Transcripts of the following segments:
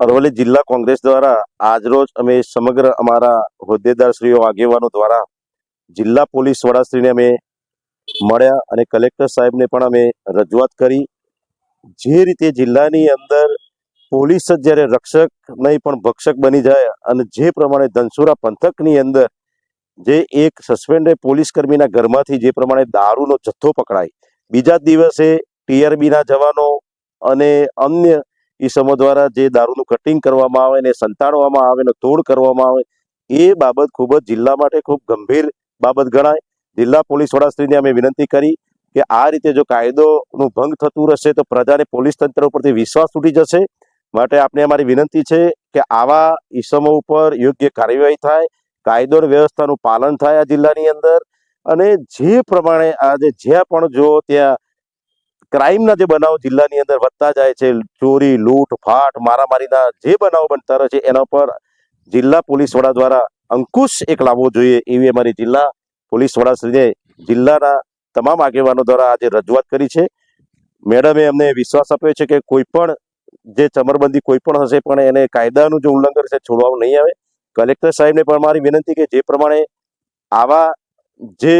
અરવલ્લી જિલ્લા કોંગ્રેસ દ્વારા આજરોજ અમે સમગ્ર અમારા હોદ્દેદારશ્રીઓ, આગેવાનો દ્વારા જિલ્લા પોલીસ વડાશ્રીને અમે મળ્યા અને કલેક્ટર સાહેબને પણ અમે રજૂઆત કરી. જે રીતે જિલ્લાની અંદર પોલીસ જ જ્યારે રક્ષક નહીં પણ ભક્ષક બની જાય અને જે પ્રમાણે ધનસુરા પંથકની અંદર જે એક સસ્પેન્ડેડ પોલીસ કર્મીના ઘરમાંથી જે પ્રમાણે દારૂનો જથ્થો પકડાય. બીજા દિવસે ટીઆરબીના જવાનો અને અન્ય ઈસમો દ્વારા જે દારૂનું કટિંગ કરવામાં આવે ને સંતાડવામાં આવે ને તોડ કરવામાં આવે, એ બાબત ખૂબ જ જિલ્લા માટે ખૂબ ગંભીર બાબત ગણાય. જિલ્લા પોલીસ વડાશ્રીને અમે વિનંતી કરી કે આ રીતે જો કાયદોનું ભંગ થતું રહેશે તો પ્રજાને પોલીસ તંત્ર ઉપરથી વિશ્વાસ તૂટી જશે. માટે આપણે અમારી વિનંતી છે કે આવા ઈસમો ઉપર યોગ્ય કાર્યવાહી થાય, કાયદો વ્યવસ્થાનું પાલન થાય આ જિલ્લાની અંદર. અને જે પ્રમાણે આજે જ્યાં પણ જો ત્યાં ક્રાઇમના જે બનાવો જિલ્લાની અંદર વધતા જાય છે, ચોરી, લૂંટ, ફાટ, મારામારીના જે બનાવો બનતા રહે છે, એના પર જિલ્લા પોલીસ વડા દ્વારા અંકુશ એક લાવવો જોઈએ એવી અમારી જિલ્લા પોલીસ વડાશ્રીને જિલ્લાના તમામ આગેવાનો દ્વારા આજે રજૂઆત કરી છે. મેડમે અમને વિશ્વાસ આપ્યો છે કે કોઈ પણ જે ચમરબંધી કોઈ પણ હશે પણ એને કાયદાનું જે ઉલ્લંઘન છે છોડવાનું નહીં આવે. કલેક્ટર સાહેબને પણ મારી વિનંતી કે જે પ્રમાણે આવા જે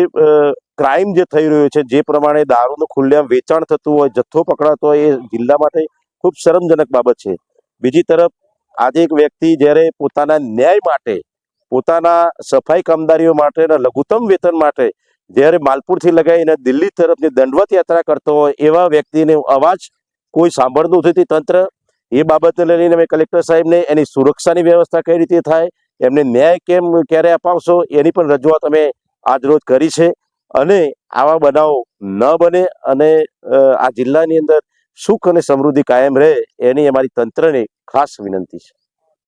ક્રાઇમ જે થઈ રહ્યો છે, જે પ્રમાણે દારૂનું ખુલ્લેઆમ વેચાણ થતું હોય, જથ્થો પકડાતો હોય, એ જિલ્લા માટે ખૂબ શરમજનક બાબત છે. બીજી તરફ, આજે એક વ્યક્તિ જ્યારે પોતાના ન્યાય માટે, પોતાના સફાઈ કામદારીઓ માટે અને લઘુત્તમ વેતન માટે જ્યારે માલપુરથી લગાવીને દિલ્હી તરફની દંડવત યાત્રા કરતો હોય, એવા વ્યક્તિને અવાજ કોઈ સાંભળતું નથી. તંત્ર એ બાબતને લઈને અમે કલેક્ટર સાહેબને એની સુરક્ષાની વ્યવસ્થા કઈ રીતે થાય, એમને ન્યાય કેમ ક્યારે અપાવશો, એની પણ રજૂઆત અમે આજરોજ કરી છે. અને આવા બનાવો ન બને અને આ જિલ્લાની અંદર સુખ અને સમૃદ્ધિ કાયમ રહે એની અમારી તંત્રને ખાસ વિનંતી છે.